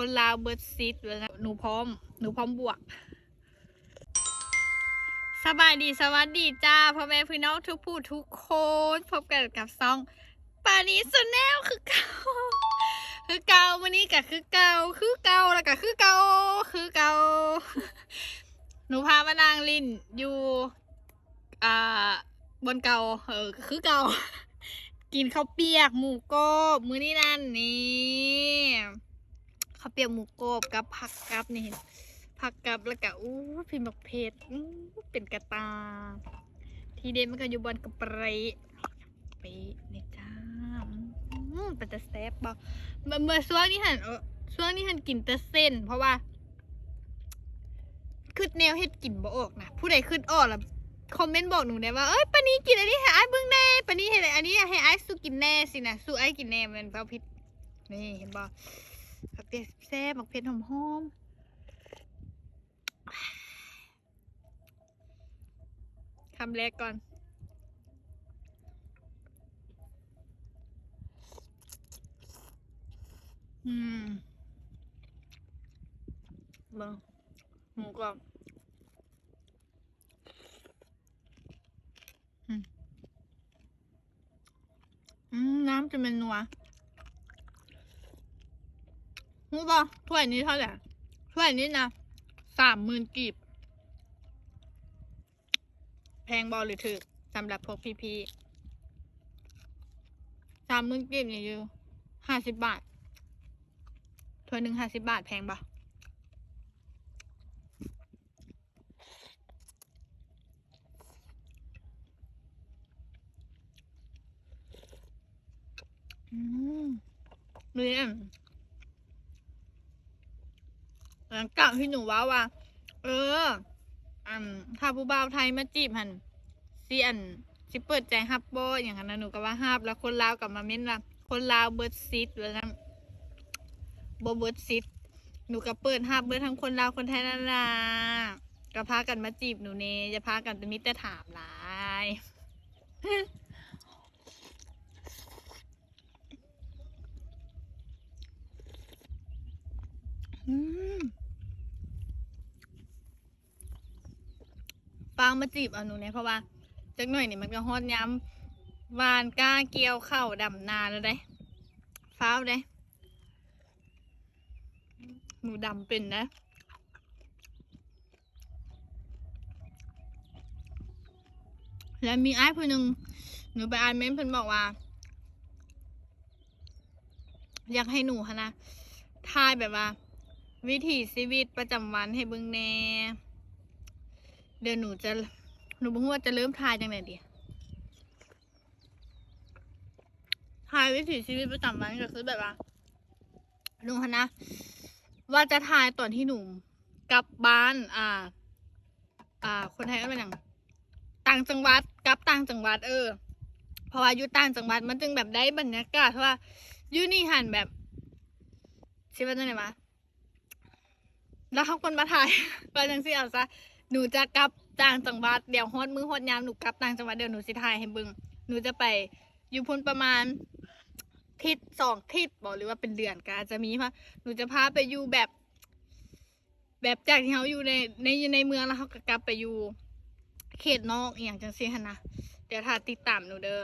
คนลาวเบิร์ดซิดเลยนะ หนูพร้อม หนูพร้อมบวก สบายดีสวัสดีจ้าพ่อแม่พี่น้องทุกผู้ทุกคน พบกันกับซองปานีสแนลคือเก่า คือเก่าวันนี้ก็คือเก่า คือเก่าแล้วก็คือเก่า คือเก่า หนูพามานางลินอยู่ อ่า บนเก่า เออ คือเก่า กินข้าวเปียกหมูกรอบมื้อนี้นั่นนี่ ข้าวเปียกหมูกรอบกับผักกับนี่ผักกับแล้วก็อู้พิมพ์บักเพชรอู้เป็นกระตา ทีเด็ดมันก็อยู่บนกระเปรย์เปะนี่จ้าอืมเป็นแต่แซ่บบ่เมื่อเมื่อช่วงนี้หันช่วงนี้หันกินแต่เส้น เพราะว่าคือแนวเฮ็ดกินบ่ออกนะผู้ใดขึ้นออกแล้วคอมเมนต์บอกหนูได้ว่าเอ้ยปานี้กินอันนี้ให้ไอ้เบิ่งแน่ปานี้เห็นอันนี้ให้ไอ้ายสู้กินแน่สินะสู้ไอ้กินแน่มันเปล่าพิษนี่เห็นบ่ ผักเปียแซ่บผักเผ็ดหอมหอมคำแรกก่อน อืมเบิ่งหมูกรอบอืม น้ำจะเป็นนัว รู้ป่ะถ้วยนี้เท่าไหร่ถ้วยนี้นะสามหมื่นกีบ แพงบอลหรือถือสำหรับพวกพี่ๆสามหมื่นกีบเนี่ยอยู่ห้าสิบบาทถ้วยหนึ่งห้าสิบบาทแพงปะอืมนี่ หลังจากที่หนูว่าว่า เอออันถ้าผู้บ่าวไทยมาจีบหันสิอันสิเปิดใจฮับบ่อย่างนั้นนะหนูก็ว่าฮับแล้วคนลาวกลับมาเม้นว่าคนลาวเบิร์ดซิดแล้วนะบ่เบิร์ดซิดหนูก็เปิดฮับเบิร์ดทั้งคนลาวคนไทยนั่นล่ะก็พากันมาจีบหนูเน่จะพากันจะมิแต่ถามหลายอืม ฟางมาจีบเอาหนูเนี่ยเพราะว่าจักหน่อยนี่มันก็ฮอดย้ำวานก้าเกียวเข้าดำนาแล้วได้ฟ้าวได้หนูดำเป็นนะแล้วมีไอ้ายคนหนึ่งหนูไปอ่านเม้นเพิ่นบอกว่า อยากให้หนูฮะนะทายแบบว่า วิถีชีวิตประจำวันให้เบิ่งแน่ เดี๋ยวหนูจะหนูบ่รู้ว่าจะเริ่มทายจังไหนดีทายวิถีชีวิตประจำวันก็คือแบบว่าหนูฮะนะว่าจะทายตอนที่หนูกลับบ้าน อ่า อ่า คนไทยก็เป็นอย่างต่างจังหวัดกลับต่างจังหวัด เออ เพราะว่าอยู่ต่างจังหวัดมันจึงแบบได้บรรยากาศเพราะว่าอยู่นี่หันแบบชิว่าจังไหนวะแล้วเขาคนมาถ่ายไปจังสิเอาซะ หนูจะกลับต่างจังหวัดเดี๋ยวฮอดมือฮอดยามหนูกลับต่างจังหวัดเดี๋ยวหนูสิถ่ายให้เบิ่งหนูจะไปอยู่พ้นประมาณทิศสองทิศบอกหรือว่าเป็นเดือนก็อาจจะมีเพราะหนูจะพาไปอยู่แบบ แบบจากที่เขาอยู่ในในในเมืองแล้วเขาก็กลับไปอยู่ เขตนอกอย่างจังซี่หันะเดี๋ยวถ้าติดตามหนูเด้อ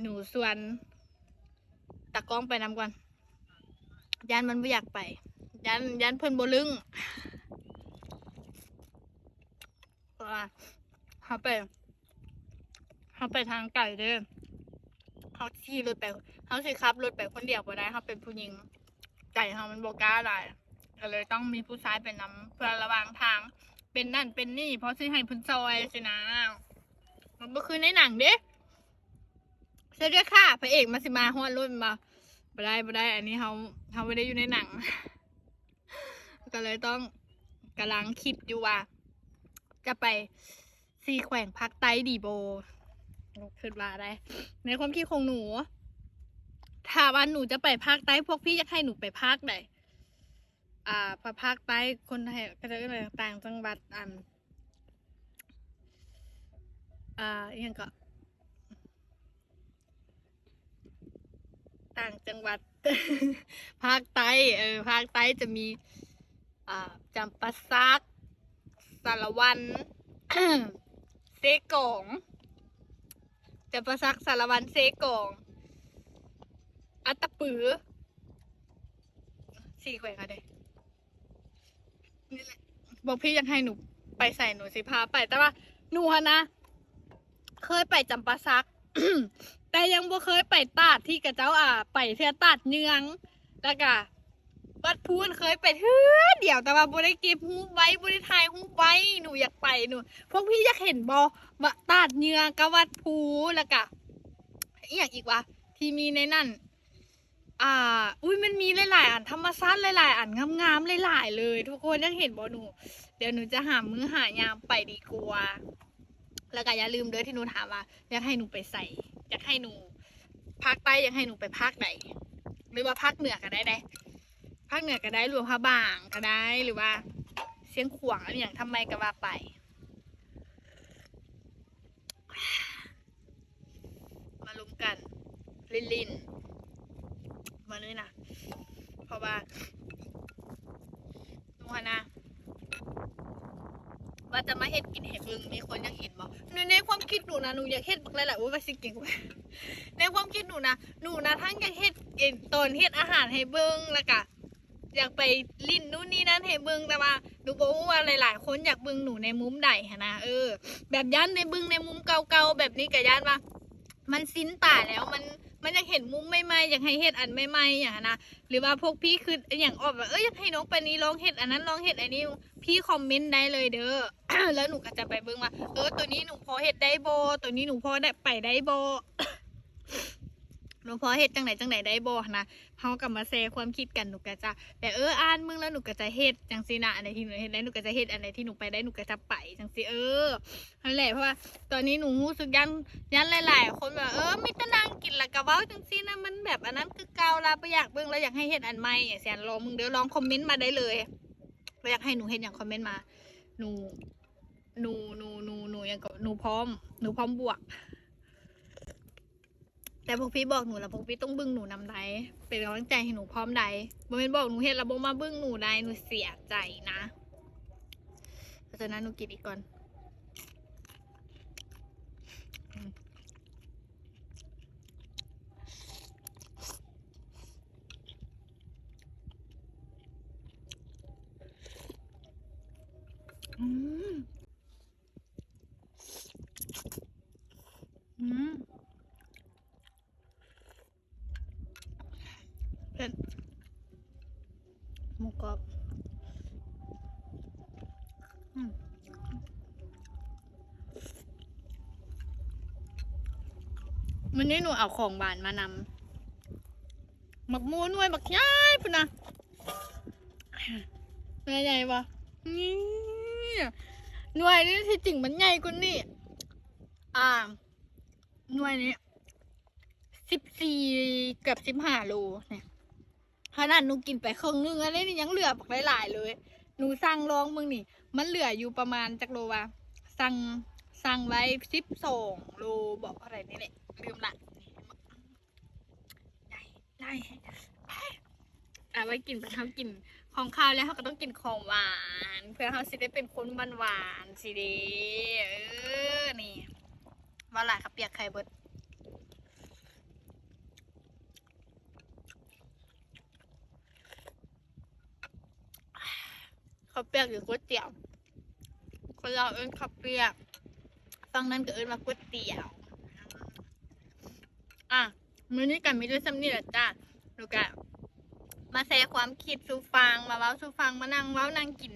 หนูส่วนตากล้องไปนำก่อนยานมันไม่อยากไป ยันยันเพิ่นโบลึง ว่าเขาไปเขาไปทางไก่เด้อเขาขี่รถไปเขาสิขับรถไปคนเดียวบ่ได้เขาเป็นผู้หญิง ไก่เขามันบก้าได้ก็เลยต้องมีผู้ชายไปนำเพื่อระว่างทาง เป็นนั่นเป็นนี่ เพราะสิให้พิ่นซอยสินะ มันก็คือในหนังเด้เสียด้วยค่ะพระเอกมาสิมาฮอดรถมาบ่ได้บ่ได้ อันนี้เขาเขาไม่ได้อยู่ในหนัง ก็เลยต้องกำลังคิดอยู่ว่า จะไปซีแขวงภาคใต้ดีโบคิดว่าได้ ในความคิดของหนูถ้าวันหนูจะไปภาคใต้พวกพี่จะให้หนูไปภาคไหนอ่าพอภาคใต้คนไทยก็จะอะไรต่างจังหวัดอันอ่าอหยังก็ ต่างจังหวัด ภาคใต้เออภาคใต้จะมี อ่าจำปาซัก สารวันเซกองจำปาซักสารวันเซกอง อัตตปือสี่แขวงอะไรนี่แหละบอกพี่ยังให้หนูไปใส่หนูสิพาไป แต่ว่าหนูนะ เคยไปจำปาซัก แต่ยังบ่เคยไปตาดที่กระเจ้าอ่า ไปเที่ยวตาดเนืองแล้วก็ วัดพูนเคยไปเทื่อเดี๋ยวแต่ว่าบ่ได้เก็บรูไว้บ่ได้ถ่ายรูไว้หนูอยากไปหนูพวกพี่อยากเห็นบ่ว่าตาดเนือกับวัดพูแล้วก็อีกอย่างอีกวะที่มีในนั่นอ่า อุ้ยมันมีหลายๆอันธรรมชาติหลายๆอันงามๆหลายๆเลย ทุกคนอยากเห็นบ่หนู เดี๋ยวหนูจะหามือหายามไปดีกว่าแล้วก็อย่าลืมเด้อที่หนูถามว่าอยากให้หนูไปใส่อยากให้หนูภาคใต้อยากให้หนูไปภาคไหนหรือว่าภาคเหนือก็ได้ได้ ภาคเหนือก็ได้หรือว่าภาคบ่างก็ได้หรือว่า เสียงขวางอะไรอย่างทำไมก็ว่าไป มาลุ้มกันลินลินมาเลยนะเพราะว่าหนูนะว่าจะมาเฮ็ดกินเห็ดเบิ่งมีคนอยากเห็นบ่หนูในความคิดหนูนะหนูอยากเฮ็ดบักหลายๆว่าว่าสิเก่งกว่าในความคิดหนูนะหนูนะทั้งอยากเฮ็ดเอ็นตอนเฮ็ดอาหารให้เบิ่งแล้วก็ อยากไปลิ้นนู่นนี่นั่นให้เบิงแต่ว่าหนูบอกว่าหลาย ๆ คนอยากเบิงหนูในมุมใดหั้นะเออ แบบย่านในเบิงในมุมเก่าๆแบบนี้ก็ย่านว่า มันสิ้นตาแล้วมันมันอยากเห็นมุมใหม่ๆอยากให้เฮ็ดอันใหม่ๆอย่างนะหรือว่าพวกพี่คืออย่างออกแบบเอ้ยอยากให้น้องไปนี้ลองเฮ็ดอันนั้นลองเฮ็ดอันนี้พี่คอมเมนต์ได้เลยเด้อแล้วหนูก็จะไปเบิ่งว่าเออตัวนี้หนูพอเฮ็ดได้โบตัวนี้หนูพอได้ไปได้โบ หนูพอเฮ็ดจังไหนจังไหนได้โบนะเฮากลับมาแชร์ความคิดกันหนูก็จะแต่เอออ่านมึงแล้วหนูก็จะเฮ็ดจังซีนะอันไหนที่หนูเฮ็ดได้หนูก็จะเฮ็ดอันไหนที่หนูไปได้หนูก็จะไปจังซีเออนั่นแหละเพราะว่าตอนนี้หนูรู้สึกยันยันหลาย ๆ คนแบบเออมีตะนางกินละก็เว้าจังซีนะมันแบบอันนั้นคือเกาละบ่อยากเบิ่งแล้วอยากให้เฮ็ดอันใหม่อย่างเสียลองมึงเด้อลองคอมเมนต์มาได้เลยว่าอยากให้หนูเฮ็ดอย่างคอมเมนต์มา หนู หนู หนู หนู หนูยังก็หนูพร้อม หนูพร้อมบวก แต่พวกพี่บอกหนูแล้วพวกพี่ต้องบึ้งหนูนำได้เป็นกำลังใจให้หนูพร้อมได้บ่เป็นบอกหนูเห็นแล้วบ่มาบึ้งหนูได้หนูเสียใจนะเพราะฉะนั้นหนูกินอีกก่อนอืมอืม อืมเผ็ดหมูกรอบอื มันนี้หนูเอาของหวานมานำหมักมูนไว้บักย้ายพุ่นนะเป็นไงวะนี่หน่วยนี่ที่จริงมันใหญ่กว่านี่ อ่า หน่วยนี้สิบสี่เกือบสิบห้าโลเนี่ยขนาดหนูกินไปครึ่งนึงแล้วนี่ยังเหลือบักหลายๆเลย หนูสั่งลองมึงนี่ มันเหลืออยู่ประมาณจักโลวะสั่งสั่งไว้สิบสองโลบอกอะไรนี่แหละลืมละได้ได้เอาไว้กินไปทำกินของข้าวแล้วเขาก็ต้องกินของหวาน เพื่อเขาสิได้เป็นคนหวานๆสิเดีเออนี่ว่าหลายขับเปียกไข่เบิด ข้าวเปียกหรือก๋วยเตี๋ยว คนเราเอิ้นข้าวเปียกฟังนั้นก็เอิ้นว่าก๋วยเตี๋ยว อะมื้อนี้กันมีด้วยซ้ำนี่แหละจ้าดูกะมาแชร์ความคิดสูฟังมาเว้าสูฟังมานั่งเว้านั่งกิน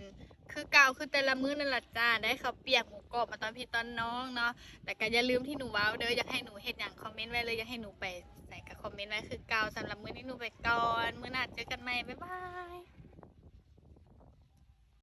คือเก่าคือแต่ละมื้อนั่นแหละจ้าได้ข้าวเปียกหมูกรอบมาตอนพี่ตอนน้องเนาะแต่ก็อย่าลืมที่หนูเว้าเด้ออยากให้หนูเฮ็ดอย่างคอมเมนต์ไว้เลยอยากให้หนูไปใส่กับคอมเมนต์ไว้คือเก่าสำหรับมื้อนี้หนูไปก่อนมื้อหน้าเจอกันใหม่บ๊ายบาย